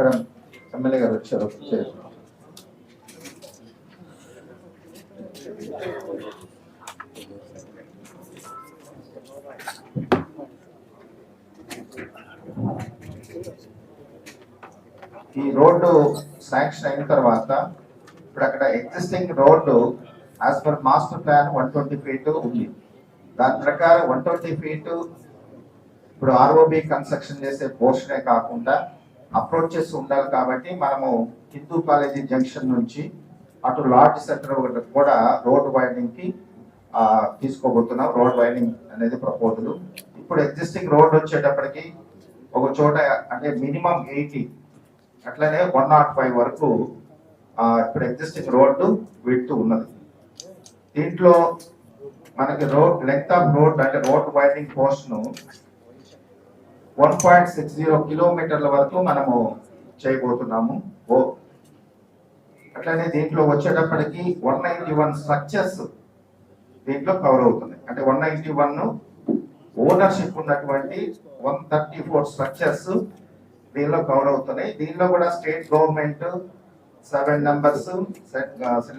అక్కడ ఎమ్మెల్యే గారు వచ్చారు. ఈ రోడ్డు శాంక్షన్ అయిన తర్వాత ఇప్పుడు అక్కడ existing road as per master plan one twenty feet ఉంది. దాని ప్రకారం వన్ ట్వంటీ ఫీట్ ఇప్పుడు ఆర్ఓబి కన్స్ట్రక్షన్ చేసే పోర్షనే కాకుండా అప్రోచెస్ ఉండాలి కాబట్టి మనము హిందూ కాలేజీ జంక్షన్ నుంచి అటు లార్జ్ సెంటర్ కూడా రోడ్ వైండింగ్కి తీసుకోబోతున్నాం. రోడ్ వైండింగ్ అనేది ప్రపోజల్ ఇప్పుడు ఎగ్జిస్టింగ్ రోడ్ వచ్చేటప్పటికి ఒక చోట అంటే మినిమం ఎయిటీ అట్లనే వన్ నాట్ ఫైవ్ వరకు ఇప్పుడు ఎగ్జిస్టింగ్ రోడ్డు విడుతూ ఉన్నది. దీంట్లో మనకి రోడ్ లెంగ్త్ ఆఫ్ రోడ్ అంటే రోడ్ వైండింగ్ పోస్ట్ను వన్ పాయింట్ సిక్స్ జీరో కిలోమీటర్ల వరకు మనము చేయబోతున్నాము. ఓ అట్లనే దీంట్లో వచ్చేటప్పటికి వన్ నైన్టీ వన్ స్ట్రక్చర్స్ దీంట్లో కవర్ అవుతుంది. అంటే వన్ నైన్టీ వన్ ఓనర్షిప్ ఉన్నటువంటి వన్ థర్టీ ఫోర్ స్ట్రక్చర్స్ దీనిలో కవర్ అవుతున్నాయి. దీనిలో కూడా స్టేట్ గవర్నమెంట్ సెవెన్ నెంబర్స్